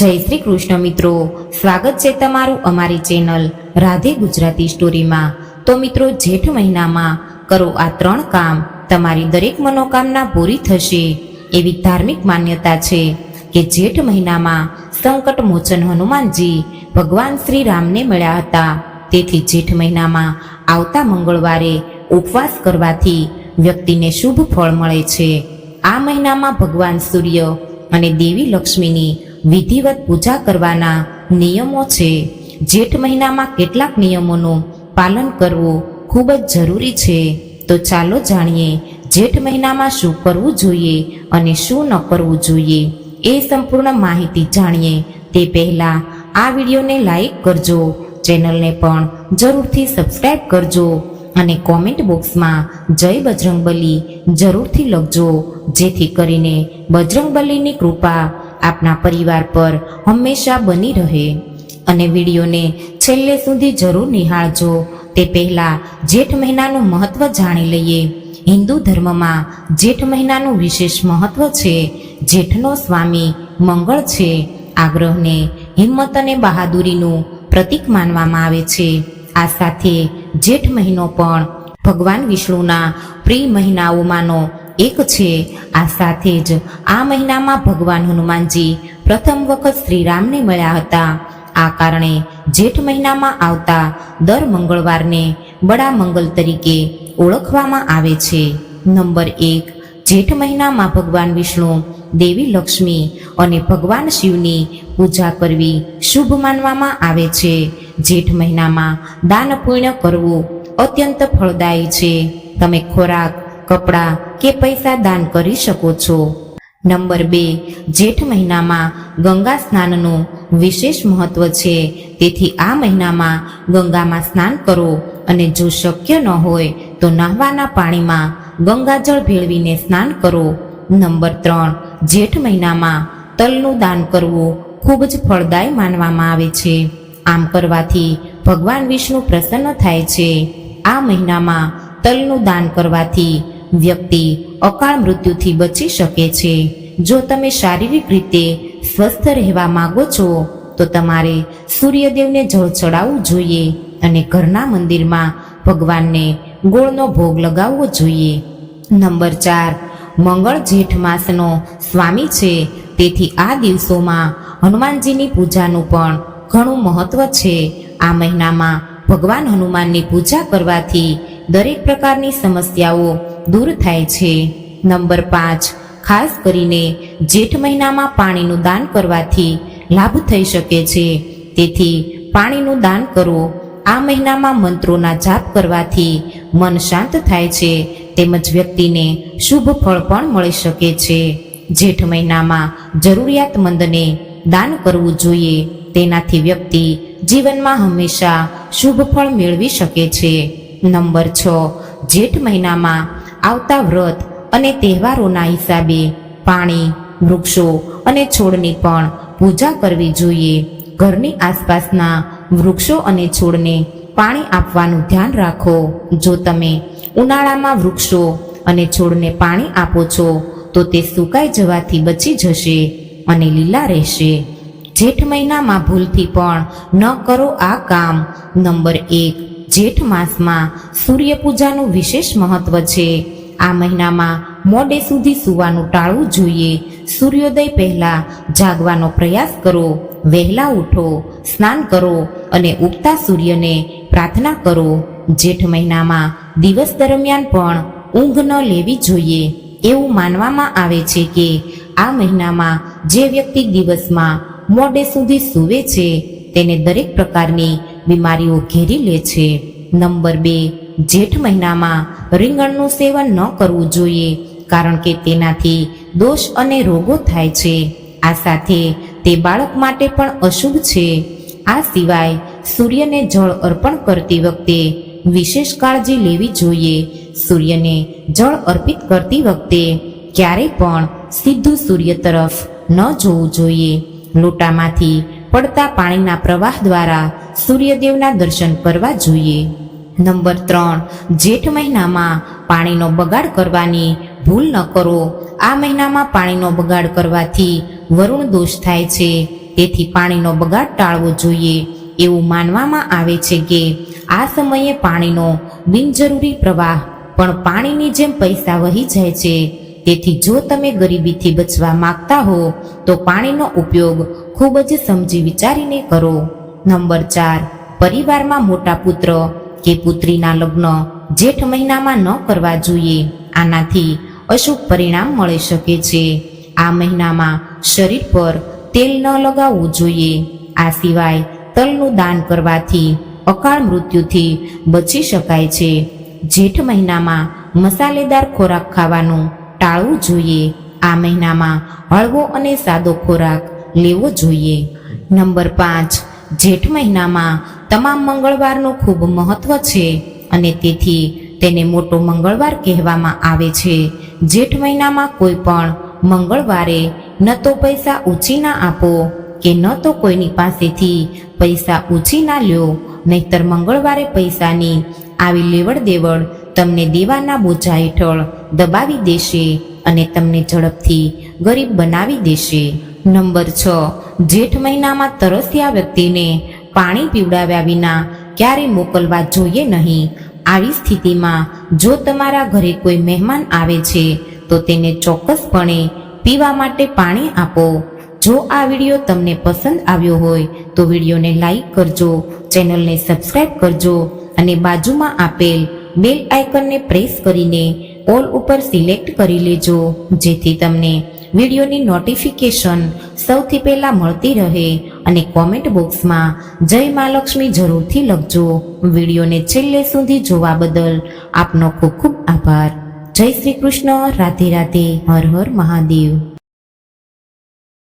જય શ્રી કૃષ્ણ મિત્રો. સ્વાગત છે તમારું અમારી ચેનલ રાધે ગુજરાતી સ્ટોરીમાં. તો મિત્રો, જેઠ મહિનામાં કરો આ ત્રણ કામ. તમારી દરેક મનોકામના પૂરી થશે. એવી ધાર્મિક માન્યતા છે કે જેઠ મહિનામાં સંકટ મોચન હનુમાનજી ભગવાન શ્રી રામને મળ્યા હતા. તેથી જેઠ મહિનામાં આવતા મંગળવારે ઉપવાસ કરવાથી વ્યક્તિને શુભ ફળ મળે છે. આ મહિનામાં ભગવાન સૂર્ય અને દેવી લક્ષ્મીની વિધિવત પૂજા કરવાના નિયમો છે. જેઠ મહિનામાં કેટલાક નિયમોનું પાલન કરવું ખૂબ જ જરૂરી છે. તો ચાલો જાણીએ, જેઠ મહિનામાં શું કરવું જોઈએ અને શું ન કરવું જોઈએ? એ સંપૂર્ણ માહિતી જાણીએ. તે પહેલાં આ વિડીયોને લાઈક કરજો, ચેનલને પણ જરૂરથી સબસ્ક્રાઈબ કરજો અને કોમેન્ટ બોક્સમાં જય બજરંગબલી જરૂરથી લખજો, જેથી કરીને બજરંગબલીની કૃપા આપના પરિવાર પર હંમેશા બની રહે અને વિડીયોને છેલ્લે સુધી જરૂર નિહાળજો. તે પહેલાં જેઠ મહિનાનું મહત્વ જાણી લઈએ. હિન્દુ ધર્મમાં જેઠ મહિનાનું વિશેષ મહત્વ છે. જેઠનો સ્વામી મંગળ છે. આ ગ્રહને હિંમત અને બહાદુરીનું પ્રતીક માનવામાં આવે છે. આ સાથે જેઠ મહિનો પણ ભગવાન વિષ્ણુના પ્રિય મહિનાઓમાંનો એક છે. આ સાથે જ આ મહિનામાં ભગવાન હનુમાનજી પ્રથમ વખત શ્રીરામને મળ્યા હતા. આ કારણે જેઠ મહિનામાં આવતા દર મંગળવારને બડા મંગલ તરીકે ઓળખવામાં આવે છે. નંબર એક, જેઠ મહિનામાં ભગવાન વિષ્ણુ, દેવી લક્ષ્મી અને ભગવાન શિવની પૂજા કરવી શુભ માનવામાં આવે છે. જેઠ મહિનામાં દાન પુણ્ય કરવું અત્યંત ફળદાયી છે. તમે ખોરાક કપડાં કે પૈસા દાન કરી શકો છો. નંબર બે, જેઠ મહિનામાં ગંગા સ્નાનનું વિશેષ મહત્વ છે. તેથી આ મહિનામાં ગંગામાં સ્નાન કરો અને જો શક્ય ન હોય તો નહાવાના પાણીમાં ગંગાજળ ભેળવીને સ્નાન કરો. નંબર ત્રણ, જેઠ મહિનામાં તલનું દાન કરવું ખૂબ જ ફળદાય માનવામાં આવે છે. આમ કરવાથી ભગવાન વિષ્ણુ પ્રસન્ન થાય છે. આ મહિનામાં તલનું દાન કરવાથી વ્યક્તિ અકાળ મૃત્યુથી બચી શકે છે. જો તમે શારીરિક રીતે સ્વસ્થ રહેવા માંગો છો, તો તમારે સૂર્યદેવને જળ ચડાવવું જોઈએ અને ઘરના મંદિરમાં ભગવાનને ગોળનો ભોગ લગાવવો જોઈએ. નંબર ચાર, મંગળ જેઠ માસનો સ્વામી છે. તેથી આ દિવસોમાં હનુમાનજીની પૂજાનું પણ ઘણું મહત્વ છે. આ મહિનામાં ભગવાન હનુમાનની પૂજા કરવાથી દરેક પ્રકારની સમસ્યાઓ દૂર થાય છે. નંબર પાંચ, ખાસ કરીને જેઠ મહિનામાં પાણીનું દાન કરવાથી લાભ થઈ શકે છે. તેથી પાણીનું દાન કરો. આ મહિનામાં મંત્રોના જાપ કરવાથી મન શાંત થાય છે. તેમજ વ્યક્તિને શુભ ફળ પણ મળી શકે છે. જેઠ મહિનામાં જરૂરિયાતમંદને દાન કરવું જોઈએ. તેનાથી વ્યક્તિ જીવનમાં હંમેશા શુભ ફળ મેળવી શકે છે. નંબર છ, જેઠ મહિનામાં આવતા વ્રત અને તહેવારોના હિસાબે પાણી, વૃક્ષો અને છોડની પણ પૂજા કરવી જોઈએ. ઘરની આસપાસના વૃક્ષો અને છોડને પાણી આપવાનું ધ્યાન રાખો. જો તમે ઉનાળામાં વૃક્ષો અને છોડને પાણી આપો છો, તો તે સુકાઈ જવાથી બચી જશે અને લીલા રહેશે. જેઠ મહિનામાં ભૂલથી પણ ન કરો આ કામ. નંબર એક, જેઠ માસમાં સૂર્યપૂજાનું વિશેષ મહત્વ છે. આ મહિનામાં મોડે સુધી સૂવાનું ટાળવું જોઈએ. સૂર્યોદય પહેલા જાગવાનો પ્રયાસ કરો, વહેલા ઉઠો, સ્નાન કરો અને ઉગતા સૂર્યને પ્રાર્થના કરો. જેઠ મહિનામાં દિવસ દરમિયાન પણ ઊંઘ ન લેવી જોઈએ. એવું માનવામાં આવે છે કે આ મહિનામાં જે વ્યક્તિ દિવસમાં મોડે સુધી સૂવે છે, તેને દરેક પ્રકારની બીમારીઓ ઘેરી લે છે. નંબર બે જેઠ મહિનામાં રીંગણનું સેવન ન કરવું જોઈએ, કારણ કે તેનાથી દોષ અને રોગો થાય છે. આ સાથે તે બાળક માટે પણ અશુભ છે. આ સિવાય સૂર્યને જળ અર્પણ કરતી વખતે વિશેષ કાળજી લેવી જોઈએ. સૂર્યને જળ અર્પિત કરતી વખતે ક્યારેય પણ સીધું સૂર્ય તરફ ન જોવું જોઈએ. લોટામાંથી પડતા પાણીના પ્રવાહ દ્વારા સૂર્યદેવના દર્શન કરવા જોઈએ. નંબર ત્રણ, જેઠ મહિનામાં પાણીનો બગાડ કરવાની ભૂલ ન કરો. આ મહિનામાં પાણીનો બગાડ કરવાથી વરુણ દોષ થાય છે. તેથી પાણીનો બગાડ ટાળવો જોઈએ. એવું માનવામાં આવે છે કે આ સમયે પાણીનો બિનજરૂરી પ્રવાહ, પણ પાણીની જેમ પૈસા વહી જાય છે. તેથી જો તમે ગરીબીથી બચવા માંગતા હો, તો પાણીનો ઉપયોગ ખૂબ જ સમજી વિચારીને કરો. નંબર ચાર, પરિવારમાં મોટા પુત્ર કે પુત્રીના લગ્ન જેઠ મહિનામાં ન કરવા જોઈએ. આનાથી અશુભ પરિણામ મળી શકે છે. આ મહિનામાં શરીર પર તેલ ન લગાવવું જોઈએ. આ સિવાય તલનું દાન કરવાથી અકાળ મૃત્યુથી બચી શકાય છે. જેઠ મહિનામાં મસાલેદાર ખોરાક ખાવાનું ટાળવું જોઈએ. આ મહિનામાં હળવો અને સાદો ખોરાક લેવો જોઈએ. નંબર પાંચ. જેઠ મહિનામાં તમામ મંગળવારનું ખૂબ મહત્વ છે અને તેથી તેને મોટો મંગળવાર કહેવામાં આવે છે. જેઠ મહિનામાં કોઈ પણ મંગળવારે ન તો પૈસા ઊંચી ના આપો કે ન તો કોઈની પાસેથી પૈસા ઊંચી ના લ્યો, નહીતર મંગળવારે પૈસાની આવી લેવડ દેવડ તમને દેવાના બોજા હેઠળ દબાવી દેશે અને તમને ઝડપથી ગરીબ બનાવી દેશે. નંબર છ જેઠ મહિનામાં તરસ્યા વ્યક્તિને પાણી પીવડાવ્યા વિના ક્યારે મોકલવા જોઈએ નહીં. આવી સ્થિતિમાં જો તમારા ઘરે કોઈ મહેમાન આવે છે, તો તેને ચોક્કસપણે પીવા માટે પાણી આપો. જો આ વીડિયો તમને પસંદ આવ્યો હોય, તો વિડીયોને લાઈક કરજો, ચેનલને સબસ્ક્રાઈબ કરજો અને બાજુમાં આપેલ બેલ આઇકનને પ્રેસ કરીને ઓલ ઉપર સિલેક્ટ કરી લેજો, જેથી તમને વિડીયોની નોટિફિકેશન સૌથી પહેલા મળતી રહે અને કોમેન્ટ બોક્સમાં જય મા લક્ષ્મી જરૂરથી લખજો. વિડીયોને છેલ્લે સુધી જોવા બદલ આપનો ખૂબ ખૂબ આભાર. જય શ્રી કૃષ્ણ. રાધે રાધે. હર હર મહાદેવ.